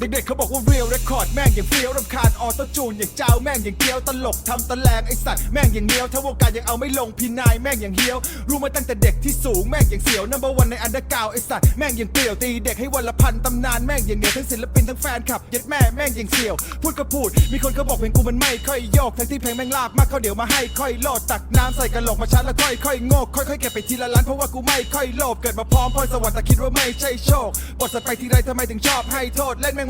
เด็กๆเขาบอกว่าเรียลเรคคอร์ดแม่งอย่างเฟี้ยวรำคาญออโต้จูนอย่างเจ้าแม่งอย่างเกี้ยวตลกทำตะแลงไอสัตว์แม่งอย่างเลี้ยวถ้าวงการยังเอาไม่ลงพี่นายแม่งอย่างเฮี้ยว รู้มาตั้งแต่เด็กที่สูงแม่งอย่างเสียวนัมเบอร์วันในอันเดอร์กาวไอสัตว์แม่งอย่างเปลี่ยวตีเด็กให้วันละพันตำนานแม่งอย่างเหนียวทั้งศิลปินทั้งแฟนคลับย็ดแม่แม่งอย่างเสียว พูดก็พูด มีคนเขาบอกเพลงกูมันไม่ค่อยโยกทั้งที่เพลงแม่งลากมากเขาเดี๋ยวมาให้ค่อยโลดตักน้ำใส่กระโหลกมาชัดแล้วค่อยค่อยงกค่อยๆเก็บไปทีละล้านเพราะว่ากูไม่ค่อยโลภเกิดมาพร้อมพรสวรรค์แต่คิดว่าไม่ใช่โชคบทสัตว์ไปทีไรทำไมถึงชอบให้โทษเล่นแม่ง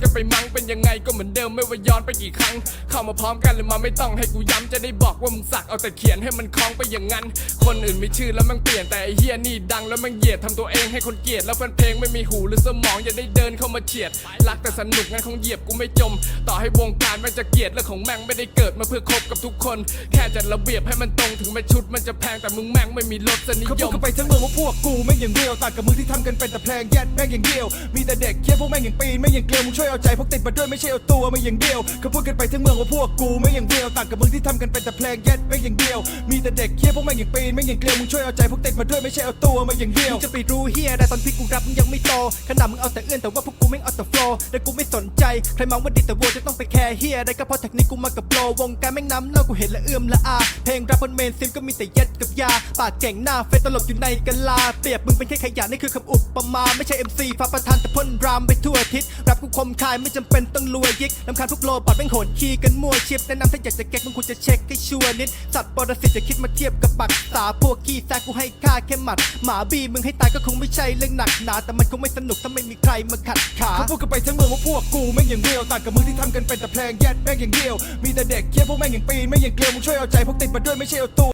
กันไปมั้งเป็นยังไงก็เหมือนเดิมไม่ว่าย้อนไปกี่ครั้ง เข้ามาพร้อมกันเลยมาไม่ต้องให้กูย้ำจะได้บอกว่ามึงสักเอาแต่เขียนให้มันคล้องไปอย่างนั้น คนอื่นมีชื่อแล้วมันเปลี่ยนแต่ไอเฮียนี่ดังแล้วมันเหยียดทำตัวเองให้คนเกลียดแล้วแฟนเพลงไม่มีหูหรือสมองอย่าได้เดินเข้ามาเฉียดรักแต่สนุกงั้นคงเหยียบกูไม่จม ต่อให้วงการมันจะเกลียดเรื่องของแม่งไม่ได้เกิดมาเพื่อคบกับทุกคน แค่จัดระเบียบให้มันตรงถึงแม้ชุดมันจะแพงแต่มึงแม่งไม่มีรสนิยมเขาพูดกันไปทั้งเมืองว่าพวกกูแม่อย่างเดียวต่างกับมึงที่ทำกันเป็นแต่เพลงแยดแม่งอย่างเดียว มีแต่เด็กเคี้ยวพวกแม่งอย่างปีนแม่งอย่างเกลียวมึงช่วยเอาใจพวกติดมาด้วยไม่ใช่เอาตัวมาอย่างเดียวเขาพูดกันไปทั้งเมืองว่าพวกกูไม่อย่างเดียวต่างกับมึงที่ทำกันเป็นแต่เพลงแยดไม่อย่างเดียว มีแต่เด็กเคี้ยวพวกแม่งอย่างปีนไม่อย่างเกลียวมึงช่วยเอาใจพวกติดมาด้วยไม่ใช่เอาตัวมาอย่างเดียวจะไปรู้เฮียได้ตอนที่กูรับมึงยัง ไม่โตขนาดมึงเอาแต่เอื้อนแต่ว่าพวกกูไม่เอาแต่โฟล์แต่กูไม่สนใจ ใครมองว่าดีแต่โวจะต้องไปแคร์เฮียได้ก็เพราะเทคนิคกูมากับโปรวงการแม่งน้ำเน่ากูเห็นและเอื้อมละอา เพลงแรปบนเมนซิมก็มีแต่ย็ดกับยา ปากเก่งหน้าเฟซตลกอยู่ในกะลา เปรียบมึงเป็นแค่ขยะนี่คือคำอุปมา ไม่ใช่ MC ฟ้าประธานแต่พ่นรามไปทั่วอาทิศรับกูคมคายไม่จำเป็นต้องรวยยิกลำคาญพวกโลบอดแม่งโหดขี้กันมั่วชิปแนะนำถ้าอยากจะเก๊กมึงควรจะเช็คให้ชัวร์นิดสัตว์ปรสิตจะคิดมาเทียบกับปักษาพวกขี้แซกกูให้ค่าแค่หมัด หมาบีมึงให้ตายก็คงไม่ใช่เรื่องหนักหนาแต่มันคงไม่สนุกถ้าไม่มีใครมาขัดขาเขาพูดกันไปทั้งเมืองว่าพวกกูแม่งอย่างเดียวต่างกับมึงที่ทำกันเป็นแต่เพลงแยดแม่งอย่างเดียว มีแต่เด็กเคี้ยวพวกแม่งอย่างปีนแม่งอย่างเกลียวมึงช่วยเอาใจพวกติดมาด้วยไม่ใช่เอาตัว